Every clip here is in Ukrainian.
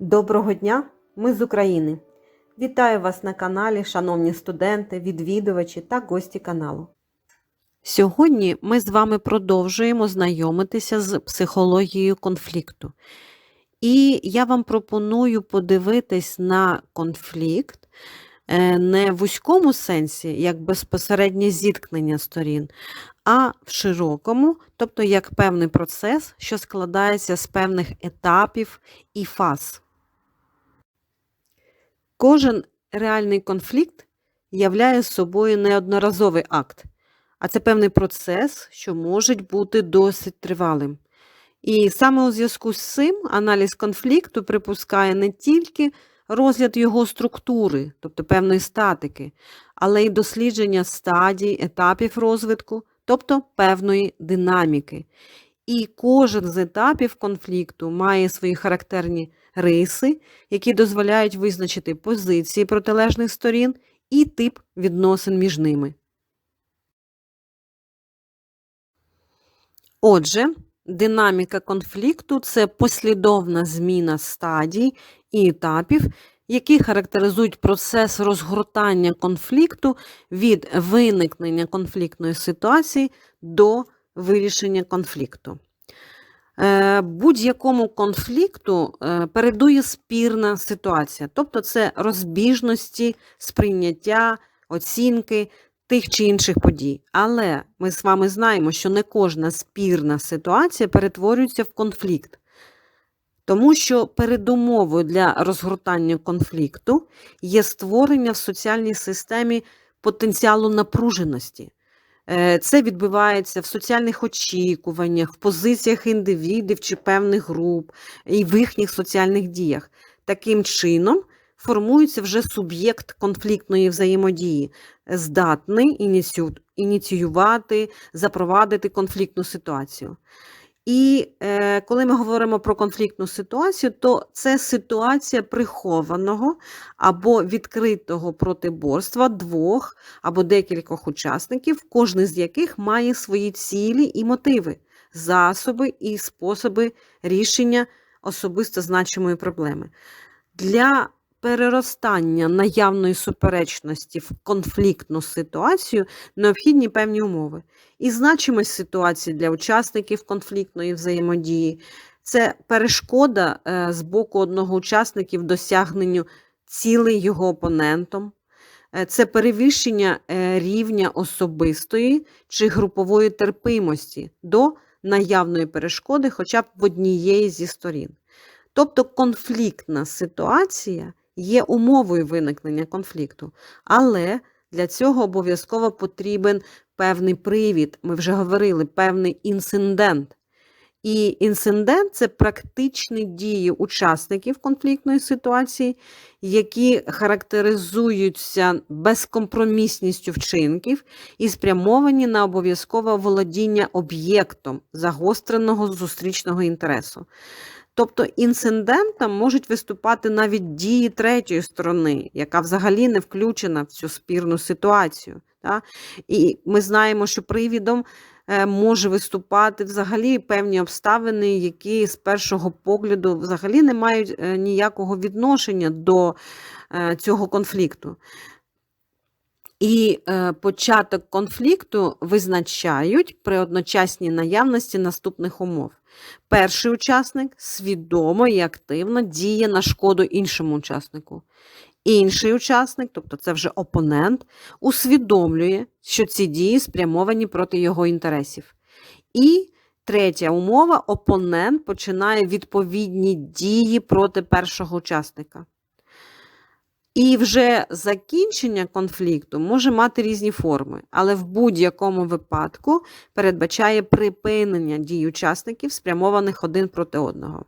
Доброго дня! Ми з України. Вітаю вас на каналі, шановні студенти, відвідувачі та гості каналу. Сьогодні ми з вами продовжуємо знайомитися з психологією конфлікту. І я вам пропоную подивитись на конфлікт е, не в вузькому сенсі, як безпосереднє зіткнення сторін, а в широкому, тобто як певний процес, що складається з певних етапів і фаз. Кожен реальний конфлікт являє собою неодноразовий акт, а це певний процес, що може бути досить тривалим. І саме у зв'язку з цим аналіз конфлікту припускає не тільки розгляд його структури, тобто певної статики, але й дослідження стадій, етапів розвитку, тобто певної динаміки. І кожен з етапів конфлікту має свої характерні риси, які дозволяють визначити позиції протилежних сторін і тип відносин між ними. Отже, динаміка конфлікту це послідовна зміна стадій і етапів, які характеризують процес розгортання конфлікту від виникнення конфліктної ситуації до вирішення конфлікту. Е, Будь-якому конфлікту е, передує спірна ситуація, тобто це розбіжності, сприйняття, оцінки тих чи інших подій. Але ми з вами знаємо, що не кожна спірна ситуація перетворюється в конфлікт. Тому що передумовою для розгортання конфлікту є створення в соціальній системі потенціалу напруженості. Е, Це відбувається в соціальних очікуваннях, в позиціях індивідів чи певних груп і в їхніх соціальних діях. Таким чином формується вже суб'єкт конфліктної взаємодії, здатний ініціювати, запровадити конфліктну ситуацію. І е, коли ми говоримо про конфліктну ситуацію, то це ситуація прихованого або відкритого протиборства двох або декількох учасників, кожен з яких має свої цілі і мотиви, засоби і способи рішення особисто значимої проблеми. Для переростання наявної суперечності в конфліктну ситуацію необхідні певні умови. І значимость ситуації для учасників конфліктної взаємодії це перешкода е, з боку одного учасників досягненню цілей його опонентом. Е, Це перевищення е, рівня особистої чи групової терпимості до наявної перешкоди хоча б в однієї зі сторін. Тобто конфліктна ситуація є умовою виникнення конфлікту, але для цього обов'язково потрібен певний привід, ми вже говорили, певний інцидент. І інцидент це практичні дії учасників конфліктної ситуації, які характеризуються безкомпромісністю вчинків і спрямовані на обов'язкове володіння об'єктом загостреного зустрічного інтересу. Тобто інцидентом можуть виступати навіть дії третьої сторони, яка взагалі не включена в цю спірну ситуацію. Та? І ми знаємо, що привідом е, може виступати взагалі певні обставини, які з першого погляду взагалі не мають е, ніякого відношення до е, цього конфлікту. І початок конфлікту визначають при одночасній наявності наступних умов. Перший учасник свідомо і активно діє на шкоду іншому учаснику. Інший учасник, тобто це вже опонент, усвідомлює, що ці дії спрямовані проти його інтересів. І третя умова: опонент починає відповідні дії проти першого учасника. І вже закінчення конфлікту може мати різні форми, але в будь-якому випадку передбачає припинення дій учасників, спрямованих один проти одного.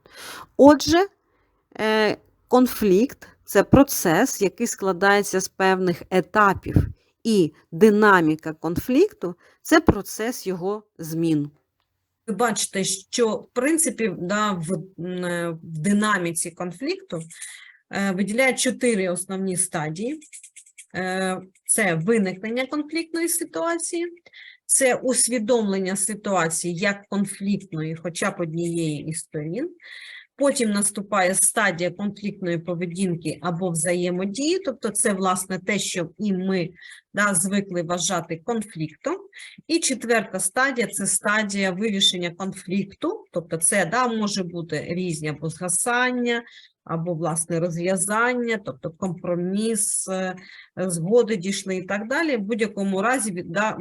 Отже, е, конфлікт це процес, який складається з певних етапів, і динаміка конфлікту це процес його змін. Ви бачите, що в принципі да, в, е, в динаміці конфлікту е, виділяють чотири основні стадії: Е, це виникнення конфліктної ситуації, це усвідомлення ситуації як конфліктної, хоча б однієї із сторін. Потім наступає стадія конфліктної поведінки або взаємодії, тобто це, власне, те, що і ми да, звикли вважати конфліктом. І четверта стадія це стадія вирішення конфлікту, тобто це да, може бути різні або згасання, або власне розв'язання, тобто компроміс, е, згоди дійшли і так далі. В будь-якому разі да,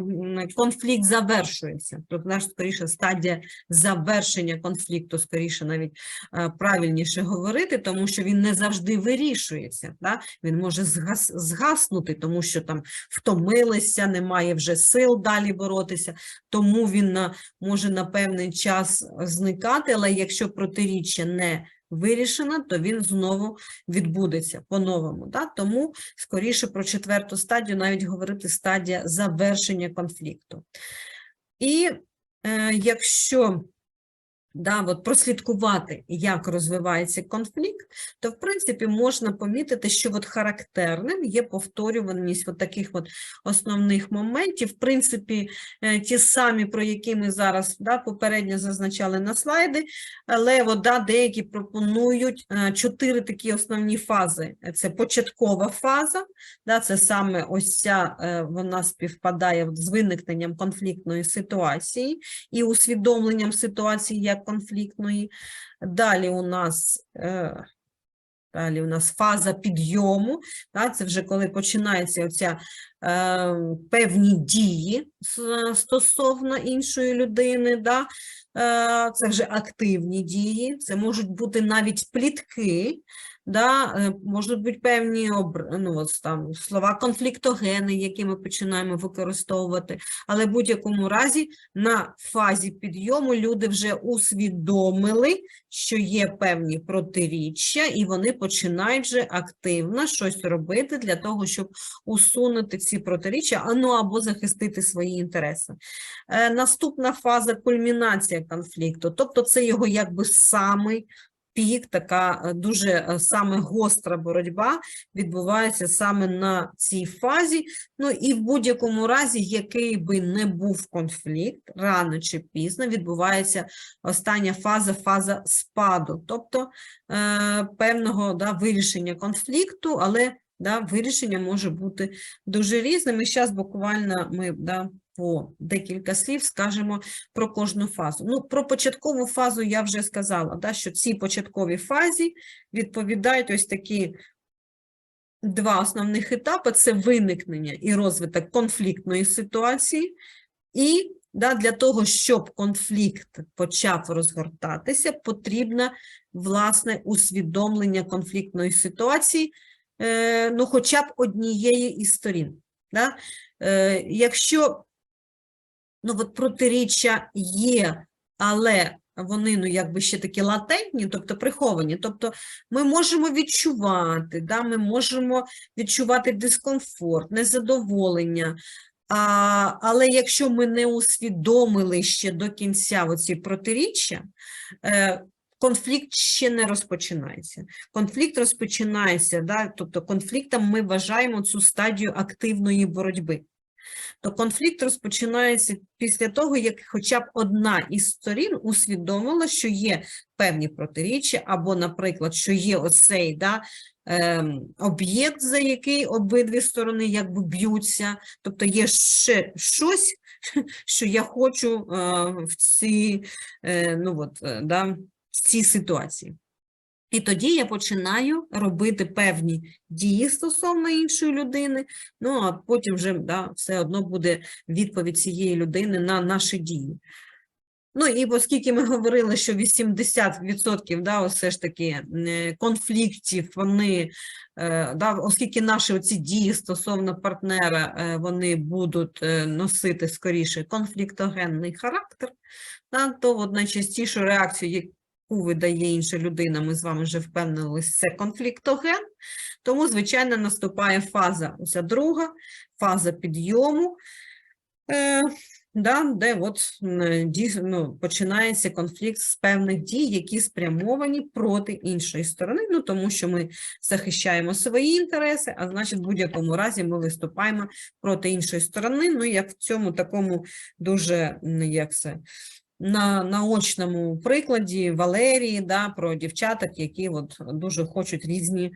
конфлікт завершується. Тобто, наш скоріше стадія завершення конфлікту, скоріше навіть е, правильніше говорити, тому що він не завжди вирішується. Да? Він може згас, згаснути, тому що там втомилися, немає вже сил далі боротися, тому він на, може на певний час зникати, але якщо протиріччя не вирішено, то він знову відбудеться по-новому. Да? Тому скоріше про четверту стадію навіть говорити стадія завершення конфлікту. І е, якщо да, от прослідкувати, як розвивається конфлікт, то в принципі можна помітити, що от характерним є повторюваність от таких от основних моментів. В принципі, е, ті самі, про які ми зараз да, попередньо зазначали на слайди, але от, да, деякі пропонують е, чотири такі основні фази. Це початкова фаза, да, це саме ось ця, е, вона співпадає з виникненням конфліктної ситуації і усвідомленням ситуації як конфліктної. Далі у нас, е, далі у нас фаза підйому, да, це вже коли починаються оця е, певні дії стосовно іншої людини, да, е, це вже активні дії, це можуть бути навіть плітки, да, е, можуть бути певні ну, от там, слова конфліктогени, які ми починаємо використовувати, але в будь-якому разі на фазі підйому люди вже усвідомили, що є певні протиріччя, і вони починають вже активно щось робити для того, щоб усунути ці протиріччя, ну або захистити свої інтереси. Е, наступна фаза кульмінація конфлікту, тобто це його якби самий пік, така е, дуже е, саме гостра боротьба відбувається саме на цій фазі. Ну і в будь-якому разі, який би не був конфлікт, рано чи пізно відбувається остання фаза, фаза спаду, тобто е, певного да, вирішення конфлікту, але да, вирішення може бути дуже різним. І зараз буквально ми да, по декілька слів скажемо про кожну фазу. Ну, про початкову фазу я вже сказала, да, що ці початкові фазі відповідають ось такі два основних етапи: це виникнення і розвиток конфліктної ситуації, і да, для того, щоб конфлікт почав розгортатися, потрібно власне усвідомлення конфліктної ситуації, е, ну, хоча б однієї із сторін. Да? Е, якщо ну, от протиріччя є, але вони ну, якби ще такі латентні, тобто приховані. Тобто ми можемо відчувати, да, ми можемо відчувати дискомфорт, незадоволення. А, але якщо ми не усвідомили ще до кінця оці протиріччя, е, конфлікт ще не розпочинається. Конфлікт розпочинається, да, тобто конфліктом ми вважаємо цю стадію активної боротьби. То конфлікт розпочинається після того, як хоча б одна із сторін усвідомила, що є певні протиріччя, або, наприклад, що є оцей да, ем, об'єкт, за який обидві сторони якби б'ються, тобто є ще щось, що я хочу е, в цій, е, ну, е, да, в ситуації. І тоді я починаю робити певні дії стосовно іншої людини, ну а потім вже да, все одно буде відповідь цієї людини на наші дії. Ну і оскільки ми говорили, що 80% да, все ж таки е, конфліктів, вони, е, да, оскільки наші оці дії стосовно партнера, е, вони будуть носити скоріше конфліктогенний характер, да, то от найчастішу реакцію, яку видає інша людина, ми з вами вже впевнилися, це конфліктоген. Тому, звичайно, наступає фаза, оця друга, фаза підйому, е, да, де от, ну, починається конфлікт з певних дій, які спрямовані проти іншої сторони, ну, тому що ми захищаємо свої інтереси, а значить, в будь-якому разі ми виступаємо проти іншої сторони, ну, як в цьому такому дуже, як це, на наочному прикладі Валерії, да, про дівчаток, які от дуже хочуть різні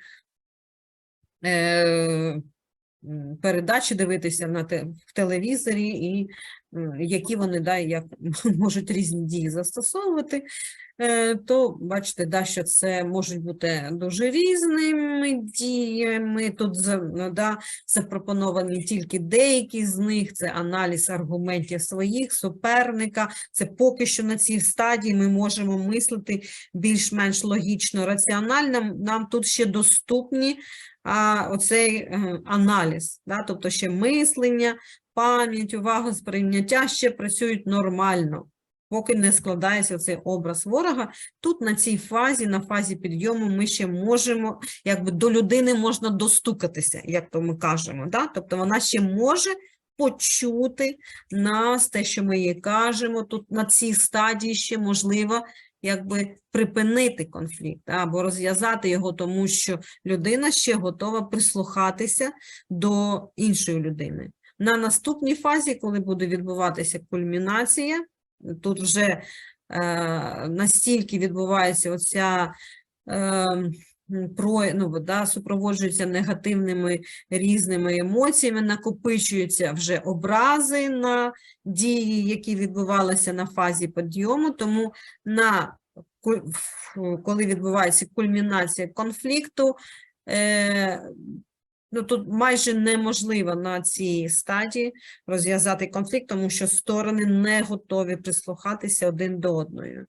е, передачі дивитися на те, в телевізорі, і які вони да, як можуть різні дії застосовувати, е, то бачите, да, що це можуть бути дуже різними діями. Тут ну, да, запропоновані тільки деякі з них, це аналіз аргументів своїх, суперника. Це поки що на цій стадії ми можемо мислити більш-менш логічно, раціонально. Нам тут ще доступні а, оцей е, аналіз, да, тобто ще мислення, пам'ять, увага, сприйняття ще працюють нормально. Поки не складається цей образ ворога, тут на цій фазі, на фазі підйому, ми ще можемо, якби до людини можна достукатися, як то ми кажемо. Да? Тобто вона ще може почути нас, те, що ми їй кажемо. Тут на цій стадії ще можливо якби припинити конфлікт або розв'язати його, тому що людина ще готова прислухатися до іншої людини. На наступній фазі, коли буде відбуватися кульмінація, тут вже е, настільки відбувається оця е, про, ну, да, супроводжується негативними різними емоціями, накопичуються вже образи на дії, які відбувалися на фазі підйому, тому на коли відбувається кульмінація конфлікту, е, ну, тут майже неможливо на цій стадії розв'язати конфлікт, тому що сторони не готові прислухатися один до одної.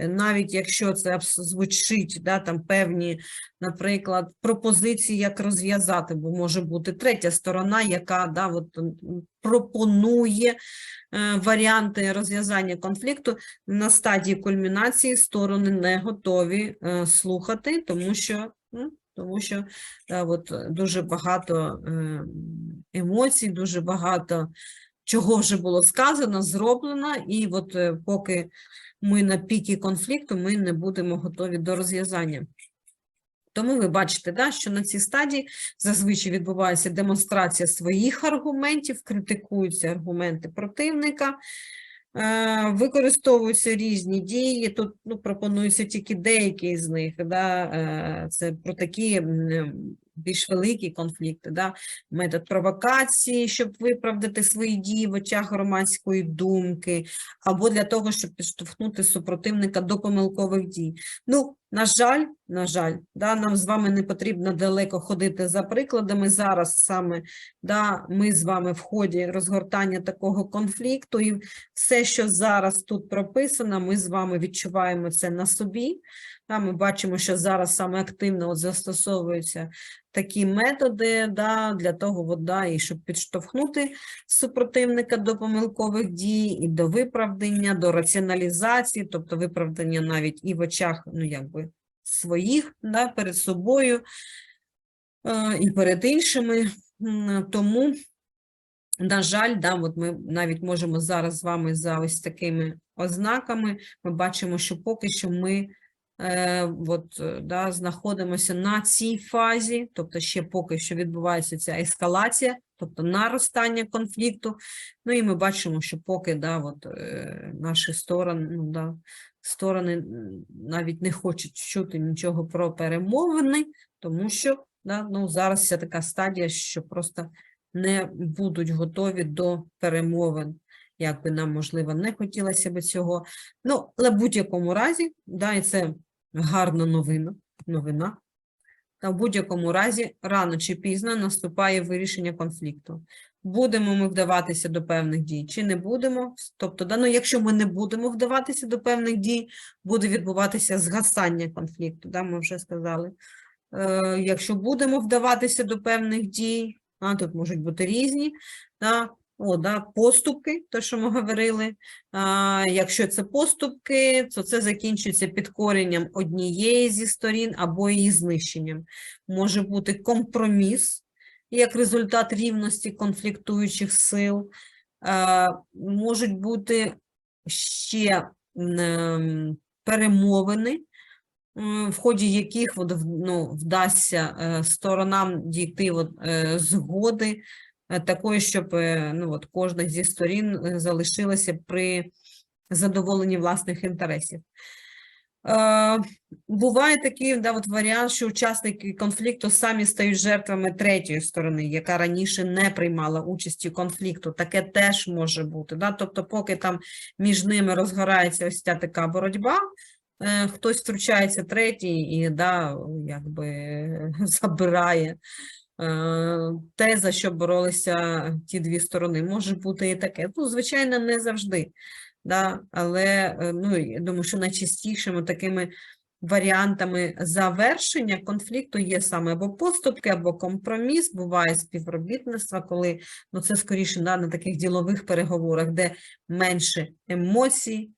Е, Навіть якщо це звучить, да, там певні, наприклад, пропозиції, як розв'язати, бо може бути третя сторона, яка да, от, пропонує е, варіанти розв'язання конфлікту, на стадії кульмінації сторони не готові е, слухати, тому що, ну, тому що е, от, дуже багато емоцій, дуже багато чого вже було сказано, зроблено, і от е, поки ми на пікі конфлікту, ми не будемо готові до розв'язання. Тому ви бачите, да, що на цій стадії зазвичай відбувається демонстрація своїх аргументів, критикуються аргументи противника, е, використовуються різні дії. Тут ну, пропонуються тільки деякі з них. Да, е, це про такі більш великі конфлікти, да, метод провокації, щоб виправдати свої дії в очах громадської думки, або для того, щоб підштовхнути супротивника до помилкових дій. Ну, на жаль, на жаль, да, нам з вами не потрібно далеко ходити за прикладами. Зараз саме да, ми з вами в ході розгортання такого конфлікту, і все, що зараз тут прописано, ми з вами відчуваємо це на собі. Да, ми бачимо, що зараз саме активно от застосовуються такі методи да, для того, от, да, і щоб підштовхнути супротивника до помилкових дій, і до виправдання, до раціоналізації, тобто виправдання навіть і в очах, ну якби своїх, да, перед собою е, і перед іншими. Тому, на жаль, да, от ми навіть можемо зараз з вами за ось такими ознаками, ми бачимо, що поки що ми е, от, е, да, знаходимося на цій фазі, тобто ще поки що відбувається ця ескалація, тобто наростання конфлікту. Ну і ми бачимо, що поки да, от, е, наші сторони, ну, да, сторони навіть не хочуть чути нічого про перемовини, тому що да, ну, зараз ця така стадія, що просто не будуть готові до перемовин. Як би нам, можливо, не хотілося б цього. Ну, але в будь-якому разі, да, і це гарна новина, новина. Та в будь-якому разі, рано чи пізно наступає вирішення конфлікту. Будемо ми вдаватися до певних дій, чи не будемо. Тобто, да, ну, якщо ми не будемо вдаватися до певних дій, буде відбуватися згасання конфлікту, да, ми вже сказали. Е, якщо будемо вдаватися до певних дій, а, тут можуть бути різні, да, о, да, поступки, те, що ми говорили. А, якщо це поступки, то це закінчується підкоренням однієї зі сторін або її знищенням. Може бути компроміс як результат рівності конфліктуючих сил. А, можуть бути ще ем, перемовини, в ході яких ну, вдасться е, сторонам дійти е, згоди е, такої, щоб е, ну, от, кожна зі сторін е, залишилася при задоволення власних інтересів. Буває такий да, от варіант, що учасники конфлікту самі стають жертвами третьої сторони, яка раніше не приймала участі у конфлікту. Таке теж може бути. Да? Тобто, поки там між ними розгорається ось ця така боротьба, хтось втручається третій і да, якби забирає е, те, за що боролися ті дві сторони. Може бути і таке. Ну, звичайно, не завжди. Да? Але е, ну, я думаю, що найчастішими такими варіантами завершення конфлікту є саме або поступки, або компроміс, буває співробітництво, коли ну, це скоріше да, на таких ділових переговорах, де менше емоцій,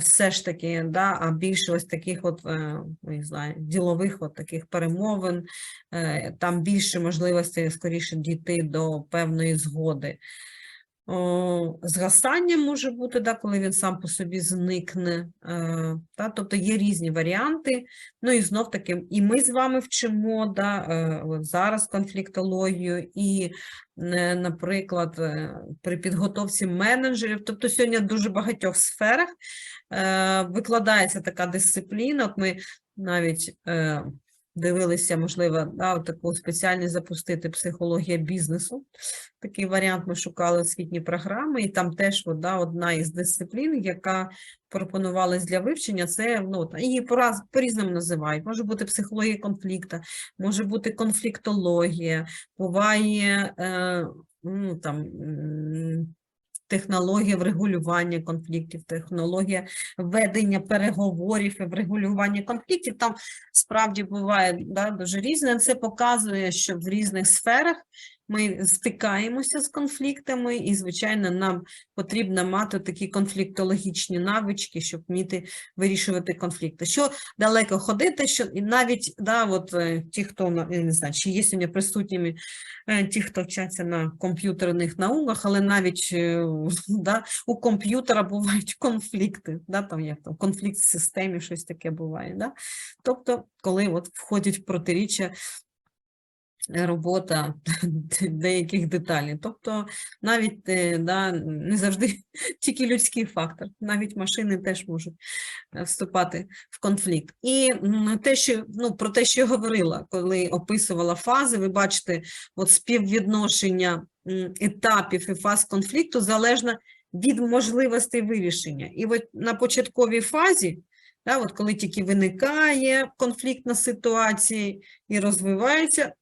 все ж таки, да, а більше ось таких от, е, не знаю, ділових от таких перемовин, е, там більше можливостей скоріше дійти до певної згоди. Згасання може бути, да, коли він сам по собі зникне. Е, тобто є різні варіанти. Ну і знов таки, і ми з вами вчимо да, е, зараз конфліктологію, і, е, наприклад, е, при підготовці менеджерів. Тобто сьогодні в дуже багатьох сферах е, викладається така дисципліна. От ми навіть е, дивилися, можливо, да, таку спеціальність запустити психологія бізнесу. Такий варіант ми шукали освітні програми, і там теж от, да, одна із дисциплін, яка пропонувалась для вивчення, це ну, її пораз- по-різному називають. Може бути психологія конфлікту, може бути конфліктологія, буває е, ну, там, технологія врегулювання конфліктів, технологія ведення переговорів і врегулювання конфліктів. Там справді буває да, дуже різне. Це показує, що в різних сферах ми стикаємося з конфліктами, і, звичайно, нам потрібно мати такі конфліктологічні навички, щоб вміти вирішувати конфлікти. Що далеко ходити, що і навіть да, от, е, ті, хто я не знаю, чи є сьогодні присутніми е, ті, хто вчаться на комп'ютерних науках, але навіть е, да, у комп'ютера бувають конфлікти, да, там як там конфлікт в системі, щось таке буває. Да? Тобто, коли от входять протиріччя робота деяких деталей. Тобто навіть е, да, не завжди тільки людський фактор, навіть машини теж можуть е, вступати в конфлікт. І те, що ну про те, що я говорила, коли описувала фази, ви бачите, от співвідношення етапів і фаз конфлікту залежно від можливостей вирішення. І от на початковій фазі, да, от коли тільки виникає конфліктна ситуація і розвивається,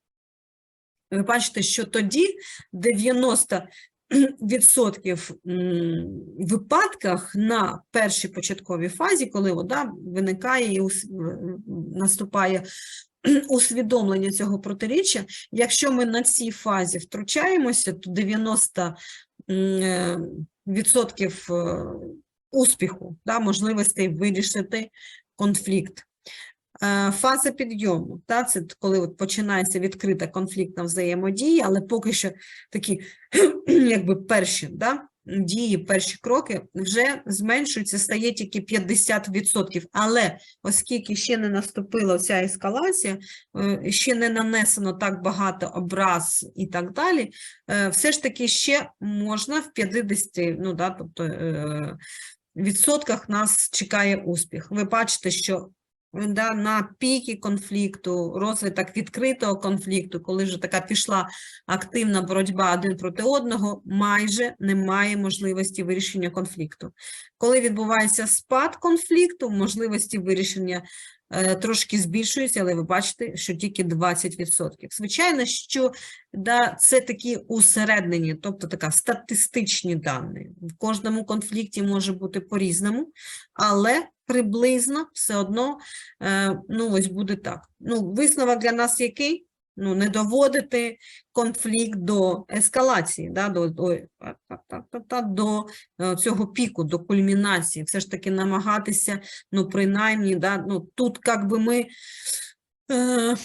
ви бачите, що тоді 90 відсотків м, випадках на першій початковій фазі, коли вода виникає і наступає усвідомлення цього протиріччя, якщо ми на цій фазі втручаємося, то 90 м, е, відсотків е, успіху, да, можливостей вирішити конфлікт. Е, Фаза підйому, та, це коли от починається відкрита конфліктна взаємодія, але поки що такі якби перші да, дії, перші кроки вже зменшуються, стає тільки 50%. Але оскільки ще не наступила ця ескалація, е, ще не нанесено так багато образ і так далі, е, все ж таки ще можна в 50, ну да, тобто відсотках нас чекає успіх. Ви бачите, що да, на піки конфлікту, розвиток відкритого конфлікту, коли вже така пішла активна боротьба один проти одного, майже немає можливості вирішення конфлікту. Коли відбувається спад конфлікту, можливості вирішення трошки збільшується, але ви бачите, що тільки 20%. Звичайно, що да, це такі усереднені, тобто така статистичні дані. В кожному конфлікті може бути по-різному, але приблизно все одно е, ну, ось буде так. Ну, висновок для нас який? Ну, не доводити конфлікт до ескалації, да, до, до, до е, цього піку, до кульмінації. Все ж таки намагатися, ну, принаймні, да, ну, тут як би ми е,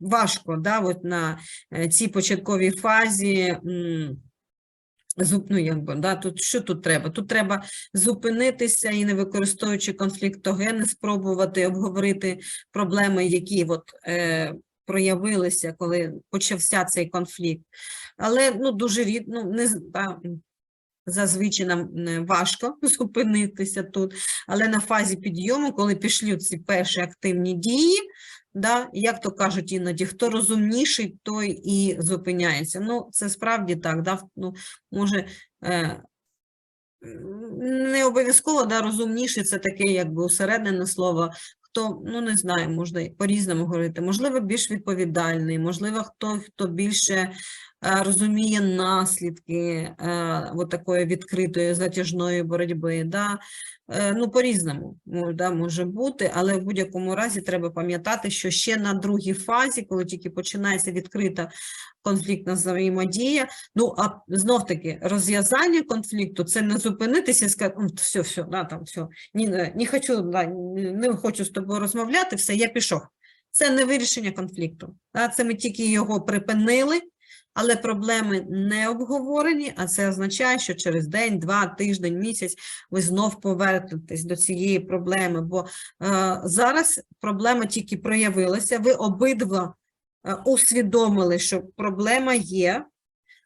важко, да, от на е, цій початковій фазі. ну, якби, да, тут, що тут треба? Тут треба зупинитися і, не використовуючи конфліктогени, спробувати обговорити проблеми, які от, е, проявилися, коли почався цей конфлікт. Але ну, дуже рід, ну, не, зазвичай нам е, важко зупинитися тут, але на фазі підйому, коли пішли ці перші активні дії, да, як то кажуть іноді, хто розумніший, той і зупиняється. Ну, це справді так, да, ну, може, е, не обов'язково да, розумніший це таке, якби усереднене слово. Хто, ну не знаю, можна по-різному говорити, можливо, більш відповідальний, можливо, хто, хто більше розуміє наслідки е, от такої відкритої затяжної боротьби. Да? Е, ну, по-різному да, може бути, але в будь-якому разі треба пам'ятати, що ще на другій фазі, коли тільки починається відкрита конфліктна взаємодія, ну, а знов-таки розв'язання конфлікту – це не зупинитися і сказати, все, все, да, там, все, ні, не, хочу, да, не хочу з тобою розмовляти, все, я пішов. Це не вирішення конфлікту. Да? Це ми тільки його припинили, але проблеми не обговорені, а це означає, що через день, два, тиждень, місяць ви знов повернетесь до цієї проблеми, бо е, зараз проблема тільки проявилася, ви обидва е, усвідомили, що проблема є,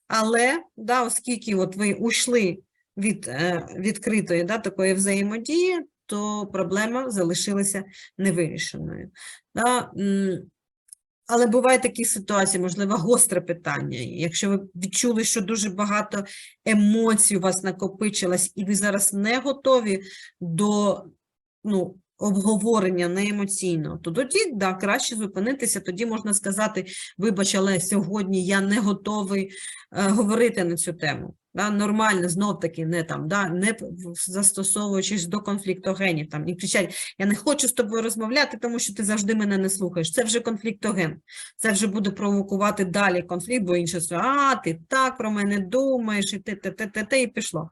але да, оскільки от ви ушли від е, відкритої да, такої взаємодії, то проблема залишилася невирішеною. Да? Але бувають такі ситуації, можливо, гостре питання. Якщо ви відчули, що дуже багато емоцій у вас накопичилось, і ви зараз не готові до ну, обговорення не емоційного, то тоді да, краще зупинитися, тоді можна сказати, вибач, але сьогодні я не готовий е, говорити на цю тему. Да, нормально, знов таки, не там, да, не застосовуючись до конфліктогенів, там, і кричать, я не хочу з тобою розмовляти, тому що ти завжди мене не слухаєш. Це вже конфліктоген. Це вже буде провокувати далі конфлікт, бо інше а, ти так про мене думаєш, і ти, те, те, те, те, і пішло.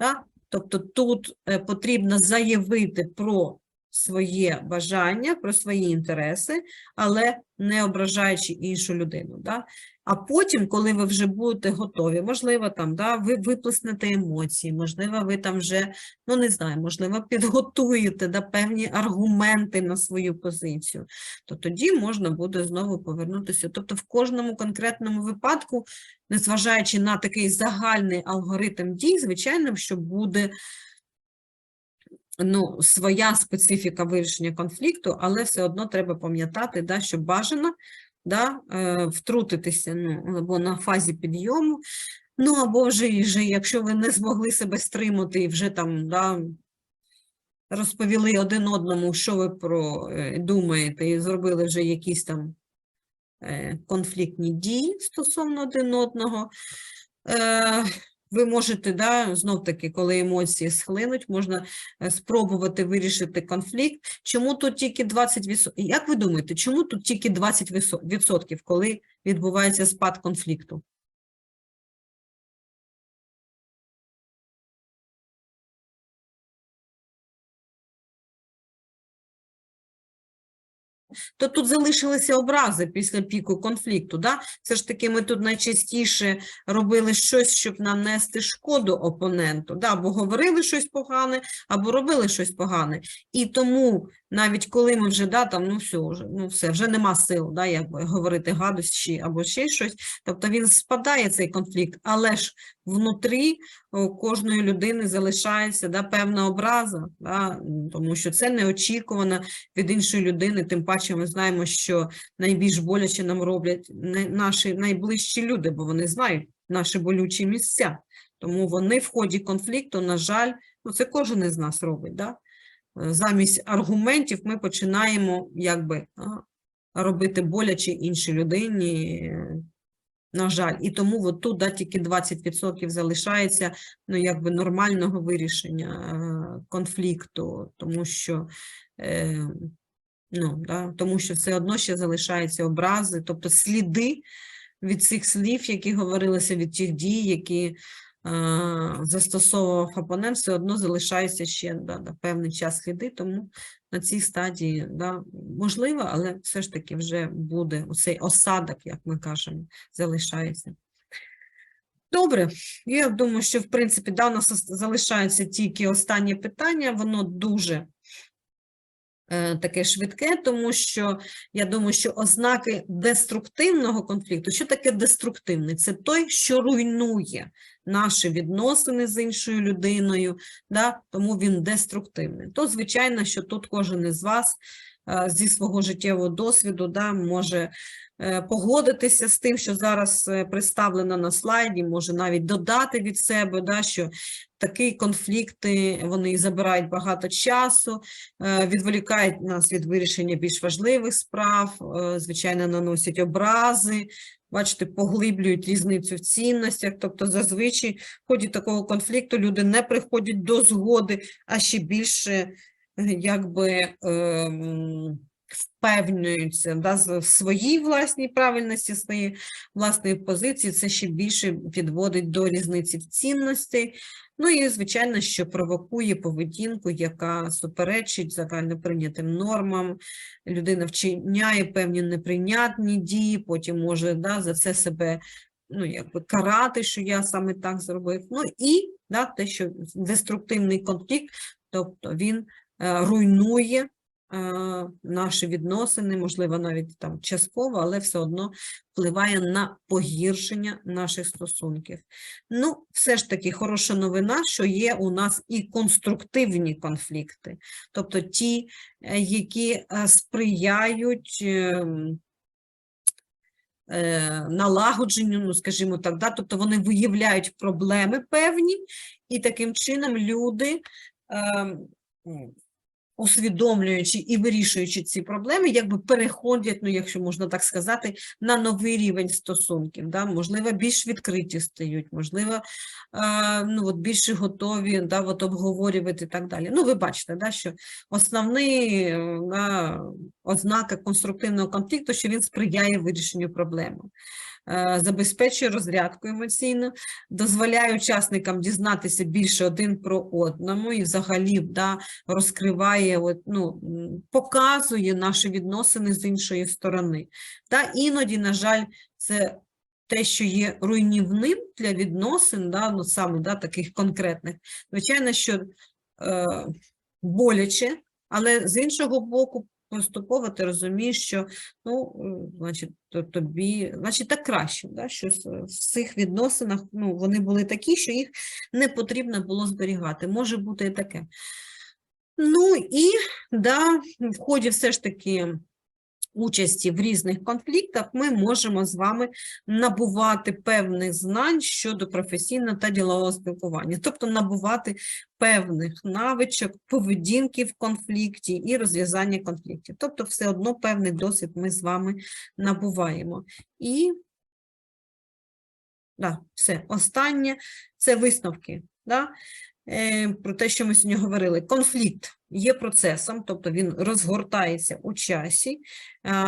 Да? Тобто тут е, потрібно заявити про своє бажання, про свої інтереси, але не ображаючи іншу людину. Да? А потім, коли ви вже будете готові, можливо, там, да, ви виплеснете емоції, можливо, ви там вже, ну не знаю, можливо, підготуєте да, певні аргументи на свою позицію, то тоді можна буде знову повернутися. Тобто в кожному конкретному випадку, незважаючи на такий загальний алгоритм дій, звичайно, що буде ну, своя специфіка вирішення конфлікту, але все одно треба пам'ятати, да, що бажано да, е, втрутитися ну, або на фазі підйому, ну або вже, вже, якщо ви не змогли себе стримати і вже там да, розповіли один одному, що ви про е, думаєте, і зробили вже якісь там е, конфліктні дії стосовно один одного. Ви можете, да, знов таки, коли емоції схлинуть, можна е, спробувати вирішити конфлікт. Чому тут тільки 20%? Як ви думаєте, чому тут тільки 20%, коли відбувається спад конфлікту? То тут залишилися образи після піку конфлікту. Да? Все ж таки, ми тут найчастіше робили щось, щоб нанести шкоду опоненту, да? або говорили щось погане, або робили щось погане. І тому, навіть коли ми вже да, там, ну все, вже, ну все, вже нема сил, да, якби говорити гадості або ще щось, тобто він спадає цей конфлікт, але ж внутрі у кожної людини залишається да, певна образа, да, тому що це неочікувано від іншої людини, тим паче ми знаємо, що найбільш боляче нам роблять наші найближчі люди, бо вони знають наші болючі місця. Тому вони в ході конфлікту, на жаль, ну це кожен із нас робить. Да? Е, Замість аргументів ми починаємо якби робити боляче іншій людині. е, На жаль, і тому от тут да, тільки 20% залишається ну, якби нормального вирішення е, конфлікту, тому що е, Ну, да, тому що все одно ще залишаються образи, тобто сліди від цих слів, які говорилися, від тих дій, які застосовував опонент, все одно залишаються ще да, на певний час сліди, тому на цій стадії да, можливо, але все ж таки вже буде цей осадок, як ми кажемо, залишається. Добре, я думаю, що в принципі да, у нас залишається тільки останнє питання, воно дуже е, таке швидке, тому що я думаю, що ознаки деструктивного конфлікту, що таке деструктивний? Це той, що руйнує наші відносини з іншою людиною, да? тому він деструктивний. То, звичайно, що тут кожен із вас е, зі свого життєвого досвіду да, може е, погодитися з тим, що зараз е, представлено на слайді, може навіть додати від себе, да, що такі конфлікти вони забирають багато часу, е, відволікають нас від вирішення більш важливих справ, е, звичайно, наносять образи, бачите, поглиблюють різницю в цінностях. Тобто, зазвичай в ході такого конфлікту люди не приходять до згоди, а ще більше е, якби ем, впевнюються да, в своїй власній правильності, своєї власної позиції. Це ще більше підводить до різниці в цінностей. Ну і, звичайно, що провокує поведінку, яка суперечить загально прийнятим нормам. Людина вчиняє певні неприйнятні дії, потім може да, за це себе ну, якби карати, що я саме так зробив. Ну і да, те, що деструктивний конфлікт, тобто він е, руйнує наші відносини, можливо, навіть там частково, але все одно впливає на погіршення наших стосунків. Ну, все ж таки, хороша новина, що є у нас і конструктивні конфлікти, тобто ті, е, які е, сприяють ем, е, налагодженню, ну, скажімо так, да? тобто вони виявляють проблеми певні, і таким чином люди, м, усвідомлюючи і вирішуючи ці проблеми, якби переходять, ну, якщо можна так сказати, на новий рівень стосунків. Да? Можливо, більш відкриті стають, можливо, е, ну, от більше готові да, от обговорювати і так далі. Ну, ви бачите, да, що основний е, да, ознака конструктивного конфлікту, що він сприяє вирішенню проблеми. Е, Забезпечує розрядку емоційну, дозволяє учасникам дізнатися більше один про одному і взагалі да, розкриває, от, ну, показує наші відносини з іншої сторони. Та іноді, на жаль, це те, що є руйнівним для відносин, да, ну, саме да, таких конкретних. Звичайно, що е, боляче, але з іншого боку, поступово ти розумієш, що ну, е, значить, то, тобі, значить, так краще, да, що в цих відносинах ну, вони були такі, що їх не потрібно було зберігати. Може бути і таке. Ну і да, в ході все ж таки участі в різних конфліктах ми можемо з вами набувати певних знань щодо професійного та ділового спілкування, тобто набувати певних навичок, поведінки в конфлікті і розв'язання конфліктів. Тобто, все одно певний досвід ми з вами набуваємо. І да, все, останнє це висновки. Да? Е, про те, що ми сьогодні говорили, конфлікт є процесом, тобто він розгортається у часі,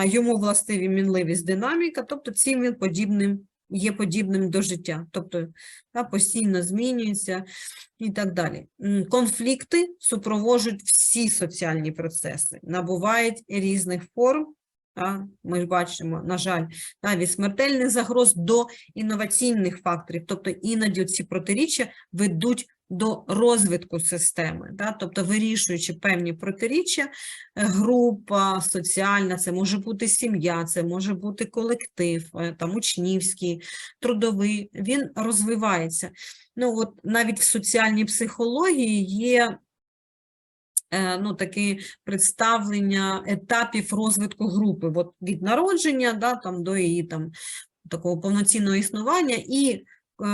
йому властиві мінливість динаміка, тобто цим він подібним, є подібним до життя, тобто да, постійно змінюється і так далі. Конфлікти супроводжують всі соціальні процеси, набувають різних форм. та, Ми ж бачимо, на жаль, та, від смертельних загроз до інноваційних факторів, тобто іноді ці протиріччя ведуть до розвитку системи, да? тобто вирішуючи певні протиріччя, е, група соціальна, це може бути сім'я, це може бути колектив, е, там учнівський, трудовий, він розвивається. Ну, от навіть в соціальній психології є е, ну, такі представлення етапів розвитку групи, от від народження да, там, до її там, такого повноцінного існування, і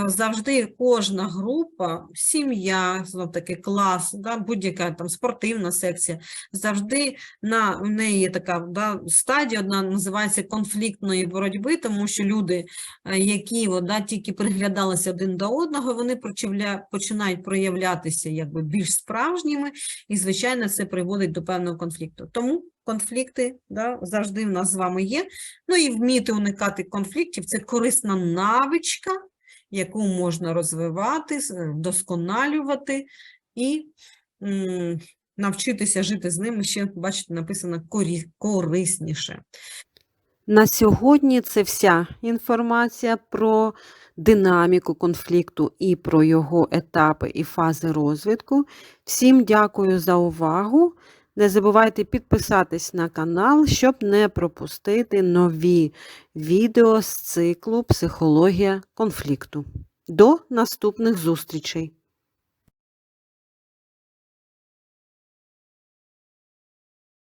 завжди кожна група, сім'я, знов таки клас, да, будь-яка там спортивна секція, завжди на в неї є така да, стадія, одна називається конфліктної боротьби, тому що люди, е, які да, тільки приглядалися один до одного, вони прочивля- починають проявлятися якби більш справжніми, і, звичайно, це приводить до певного конфлікту. Тому конфлікти да, завжди в нас з вами є. Ну і вміти уникати конфліктів це корисна навичка, яку можна розвивати, вдосконалювати і навчитися жити з ними ще, бачите, написано корисніше. На сьогодні це вся інформація про динаміку конфлікту і про його етапи і фази розвитку. Всім дякую за увагу. Не забувайте підписатись на канал, щоб не пропустити нові відео з циклу Психологія конфлікту. До наступних зустрічей!